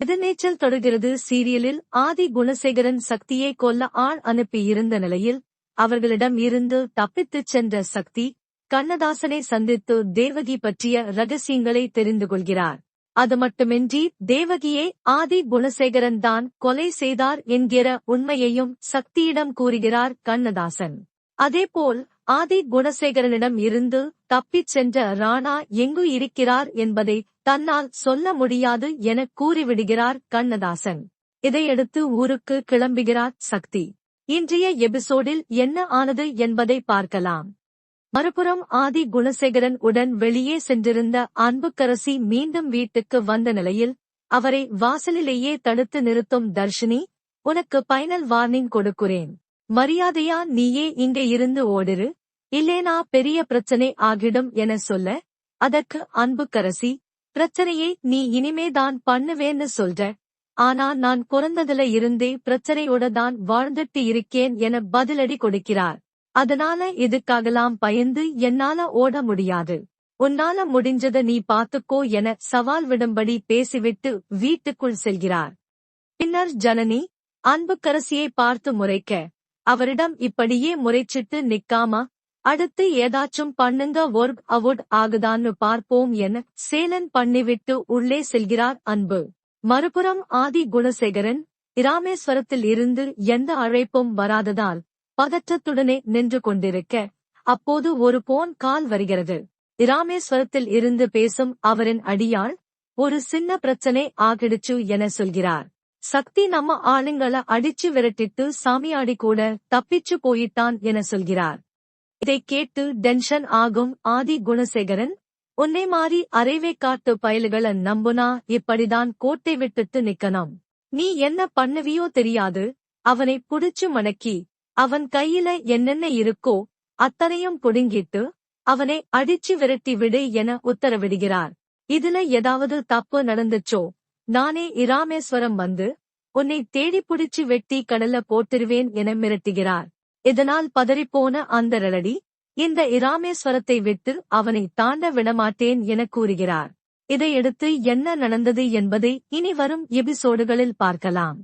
எதிர்நீச்சல் தொடர்கிறது சீரியலில் ஆதி குணசேகரன் சக்தியை கொல்ல ஆள் அனுப்பியிருந்த நிலையில் அவர்களிடம் இருந்து தப்பித்துச் சென்ற சக்தி கண்ணதாசனை சந்தித்து தேவகி பற்றிய ரகசியங்களை தெரிந்து கொள்கிறார். அது மட்டுமின்றி தேவகியை ஆதி குணசேகரன் தான் கொலை செய்தார் என்கிற உண்மையையும் சக்தியிடம் கூறுகிறார் கண்ணதாசன். அதேபோல் ஆதி குணசேகரனிடம் இருந்து தப்பிச் சென்ற ராணா எங்கு இருக்கிறார் என்பதை தன்னால் சொல்ல முடியாது என கூறிவிடுகிறார் கண்ணதாசன். இதையடுத்து ஊருக்கு கிளம்புகிறார் சக்தி. இன்றைய எபிசோடில் என்ன ஆனது என்பதை பார்க்கலாம். மறுபுறம் ஆதி குணசேகரன் உடன் வெளியே சென்றிருந்த அன்புக்கரசி மீண்டும் வீட்டுக்கு வந்த நிலையில் அவரை வாசலிலேயே தடுத்து நிறுத்தும் தர்ஷினி உனக்கு பைனல் வார்னிங் கொடுக்கிறேன். மரியாதையா நீயே இங்கே இருந்து ஓடிரு. இல்லேனா பெரிய பிரச்சனை ஆகிடும் என சொல்ல அதற்கு அன்புக்கரசி பிரச்சனையை நீ இனிமேதான் பண்ணுவேன்னு சொல்ற. ஆனா நான் பிறந்ததுல இருந்தே பிரச்சனையோட தான் வாழ்ந்துட்டு இருக்கேன் என பதிலடி கொடுக்கிறார். அதனால இதுக்காகலாம் பயந்து என்னால ஓட முடியாது. உன்னால முடிஞ்சத நீ பாத்துக்கோ என சவால் விடும்படி பேசிவிட்டு வீட்டுக்குள் செல்கிறார். பின்னர் ஜனனி அன்புக்கரசியை பார்த்து முறைக்க. அவரிடம் இப்படியே முறைச்சிட்டு நிக்காம? அடுத்து ஏதாச்சும் பண்ணுங்க ஒர்க் அவுட் ஆகுதான்னு பார்ப்போம் என சேலன் பண்ணிவிட்டு உள்ளே செல்கிறார் அன்பு. மறுபுறம் ஆதி குணசேகரன் இராமேஸ்வரத்தில் இருந்து எந்த அழைப்பும் வராததால் பதற்றத்துடனே நின்று கொண்டிருக்க அப்போது ஒரு போன் கால் வருகிறது. இராமேஸ்வரத்தில் இருந்து பேசும் அவரின் அடியாள் ஒரு சின்ன பிரச்சனை ஆகிடுச்சு என சொல்கிறார். சக்தி நம்ம ஆளுங்கள அடிச்சு விரட்டிட்டு சாமியாடி கூட தப்பிச்சு போயிட்டான் என சொல்கிறார். இதை கேட்டு டென்ஷன் ஆகும் ஆதி குணசேகரன் உன்னை மாறி அரைவே காட்டு பயல்கள நம்புனா இப்படிதான் கோட்டை விட்டுட்டு நிக்கணும் நீ என்ன பண்ணுவியோ தெரியாது. அவனை புடிச்சு மணக்கி அவன் கையில என்னென்ன இருக்கோ அத்தனையும் புடுங்கிட்டு அவனை அடிச்சு விரட்டி விடு என உத்தரவிடுகிறார். இதுல ஏதாவது தப்பு நடந்துச்சோ? நானே இராமேஸ்வரம் வந்து உன்னை தேடி புடிச்சு வெட்டி கடல்ல போட்டிருவேன் என மிரட்டுகிறார். இதனால் பதறிப்போன அந்த ரலடி இந்த இராமேஸ்வரத்தை விட்டு அவனை தாண்ட விடமாட்டேன் என கூறுகிறார். இதையடுத்து என்ன நடந்தது என்பதை இனி வரும் எபிசோடுகளில் பார்க்கலாம்.